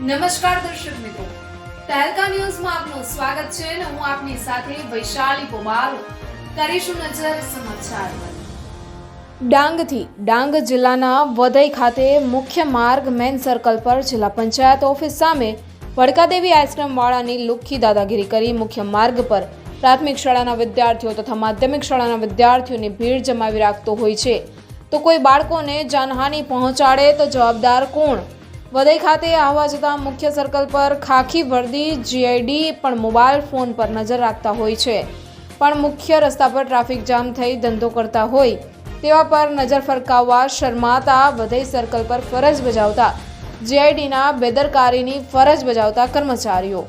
નમસ્કાર દર્શક મિત્રો. તહેલકા ન્યૂઝમાં આપનું સ્વાગત છે અને હું આપની સાથે વૈશાલી કુમાર. કરીશું નજર સમાચાર. ડાંગથી ડાંગ જિલ્લાના વધઈ ખાતે મુખ્ય માર્ગ મેન સર્કલ પર જિલ્લા પંચાયત ઓફિસ સામે વડકાદેવી આઈસ્ક્રીમ વાળાની લુખ્ખી દાદાગીરી કરી મુખ્ય માર્ગ પર પ્રાથમિક શાળાના વિદ્યાર્થીઓ તથા માધ્યમિક શાળાના વિદ્યાર્થીઓની ભીડ જમાવી રાખતો હોય છે. તો કોઈ બાળકોને જાનહાનિ પહોંચાડે તો જવાબદાર કોણ? વદઈ ખાતે આવવા જતા મુખ્ય સર્કલ પર ખાખી વર્દી જીઆઈડી પણ મોબાઈલ ફોન પર નજર રાખતા હોય છે. પણ મુખ્ય રસ્તા પર ટ્રાફિક જામ થઈ ધંધો કરતા હોય, તેવા પર નજર ફરકાવવા શરમાતા વધઈ સર્કલ પર ફરજ બજાવતા જીઆઈડીના બેદરકારીની ફરજ બજાવતા કર્મચારીઓ.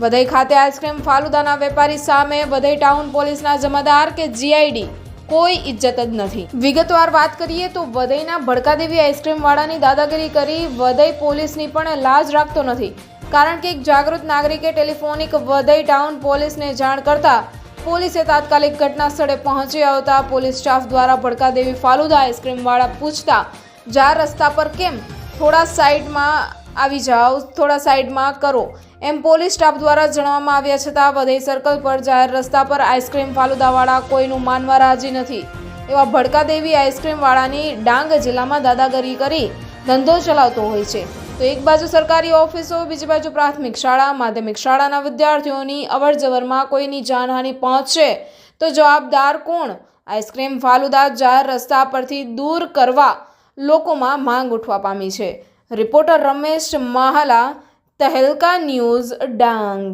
વધઈ ખાતે આઈસ્ક્રીમ ફાલુદાના વેપારી સામે વધઈ ટાઉન પોલીસના જમાદાર કે જીઆઈડી કોઈ ઇજ્જત જ નથી. વિગતવાર વાત કરીએ તો વધઈના ભડકાદેવી આઈસ્ક્રીમ વાળાની દાદાગીરી કરી વધઈ પોલીસની પણ લાજ રાખતો નથી. કારણ કે એક જાગૃત નાગરિકે ટેલિફોનિક વધઈ ટાઉન પોલીસને જાણ કરતા પોલીસે તાત્કાલિક ઘટના સ્થળે પહોંચી આવતા પોલીસ સ્ટાફ દ્વારા ભડકાદેવી ફાલુદા આઈસ્ક્રીમ વાળા પૂછતા, જા રસ્તા પર કેમ? થોડા સાઈડમાં આવી જાઓ, થોડા સાઈડમાં કરો. એમ પોલીસ સ્ટાફ દ્વારા જણાવવામાં આવ્યા છતાં વધઈ સર્કલ પર જાહેર રસ્તા પર આઈસ્ક્રીમ ફાલુદાવાળા કોઈનું માનવા રાજી નથી. એવા ભડકાદેવી દેવી આઈસ્ક્રીમવાળાની ડાંગ જિલ્લામાં દાદાગીરી કરી ધંધો ચલાવતો હોય છે. તો એક બાજુ સરકારી ઓફિસો, બીજી બાજુ પ્રાથમિક શાળા, માધ્યમિક શાળાના વિદ્યાર્થીઓની અવરજવરમાં કોઈની જાનહાનિ પહોંચશે તો જવાબદાર કોણ? આઈસ્ક્રીમ ફાલુદા જાહેર રસ્તા પરથી દૂર કરવા લોકોમાં માંગ ઉઠવા પામી છે. Reporter Ramesh Mahla Tehelka news Dang.